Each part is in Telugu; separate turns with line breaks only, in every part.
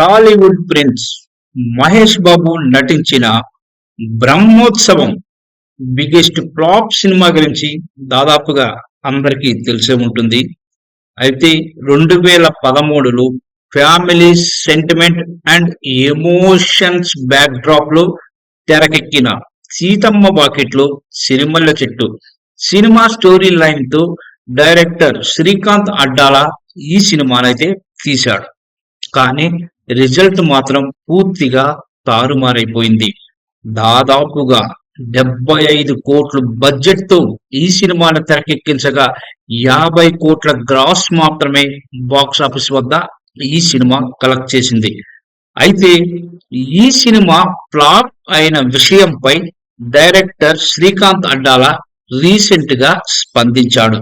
టాలీవుడ్ ప్రిన్స్ మహేష్ బాబు నటించిన బ్రహ్మోత్సవం బిగ్గెస్ట్ ఫ్లాప్ సినిమా గురించి దాదాపుగా అందరికీ తెలిసే ఉంటుంది. అయితే రెండు వేల పదమూడులో ఫ్యామిలీ సెంటిమెంట్ అండ్ ఎమోషన్స్ బ్యాక్ డ్రాప్లో తెరకెక్కిన సీతమ్మ బాకెట్లో సిరిమల్ల చెట్టు. సినిమా స్టోరీ లైన్తో డైరెక్టర్ శ్రీకాంత్ అడ్డాల ఈ సినిమానైతే తీశాడు. కానీ రిజల్ట్ మాత్రం పూర్తిగా తారుమారైపోయింది. దాదాపుగా డెబ్బై ఐదు కోట్లు బడ్జెట్తో ఈ సినిమాను తెరకెక్కించగా యాభై కోట్ల గ్రాస్ మాత్రమే బాక్స్ ఆఫీస్ వద్ద ఈ సినిమా కలెక్ట్ చేసింది. అయితే ఈ సినిమా ఫ్లాప్ అయిన విషయంపై డైరెక్టర్ శ్రీకాంత్ అడ్డాల రీసెంట్గా స్పందించాడు.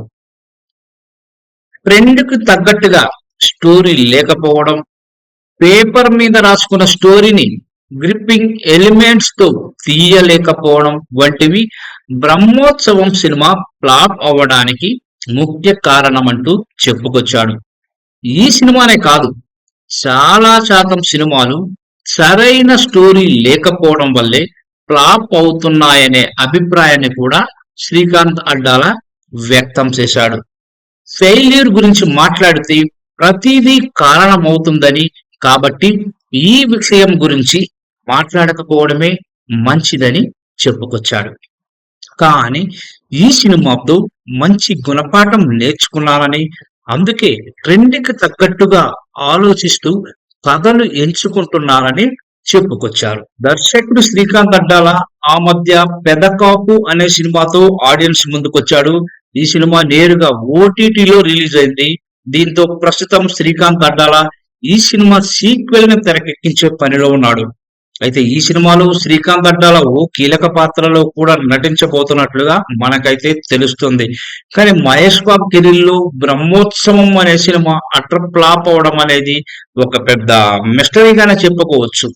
ట్రెండ్కు తగ్గట్టుగా స్టోరీ లేకపోవడం పేపర్ మీద రాసుకున్న స్టోరీని గ్రిప్పింగ్ ఎలిమెంట్స్తో తీయలేకపోవడం వంటివి బ్రహ్మోత్సవం సినిమా ఫ్లాప్ అవ్వడానికి ముఖ్య కారణం అంటూ చెప్పుకొచ్చాడు. ఈ సినిమానే కాదు చాలా శాతం సినిమాలు సరైన స్టోరీ లేకపోవడం వల్లే ఫ్లాప్ అవుతున్నాయనే అభిప్రాయాన్ని కూడా శ్రీకాంత్ అడ్డాల వ్యక్తం చేశాడు. ఫెయిల్యూర్ గురించి మాట్లాడితే ప్రతిదీ కారణమవుతుందని కాబట్టి ఈ విషయం గురించి మాట్లాడకపోవడమే మంచిదని చెప్పుకొచ్చాడు. కానీ ఈ సినిమాతో మంచి గుణపాఠం నేర్చుకున్నానని అందుకే ట్రెండ్కి తగ్గట్టుగా ఆలోచిస్తూ కథలు ఎంచుకుంటున్నారని చెప్పుకొచ్చారు. దర్శకుడు శ్రీకాంత్ అడ్డాల ఆ మధ్య పెదకాపు అనే సినిమాతో ఆడియన్స్ ముందుకొచ్చాడు. ఈ సినిమా నేరుగా ఓటీటీలో రిలీజ్ అయింది. దీంతో ప్రస్తుతం శ్రీకాంత్ అడ్డాల ఈ సినిమా సీక్వెల్ని తెరకెక్కించే పనిలో ఉన్నాడు. అయితే ఈ సినిమాలో శ్రీకాంత్ అడ్డాల ఓ కీలక పాత్రలో కూడా నటించబోతున్నట్లుగా మనకైతే తెలుస్తుంది. కానీ మహేష్ బాబు కెరీర్లో బ్రహ్మోత్సవం అనే సినిమా అటర్ ఫ్లాప్ అవడం అనేది ఒక పెద్ద మిస్టరీగానే చెప్పుకోవచ్చు.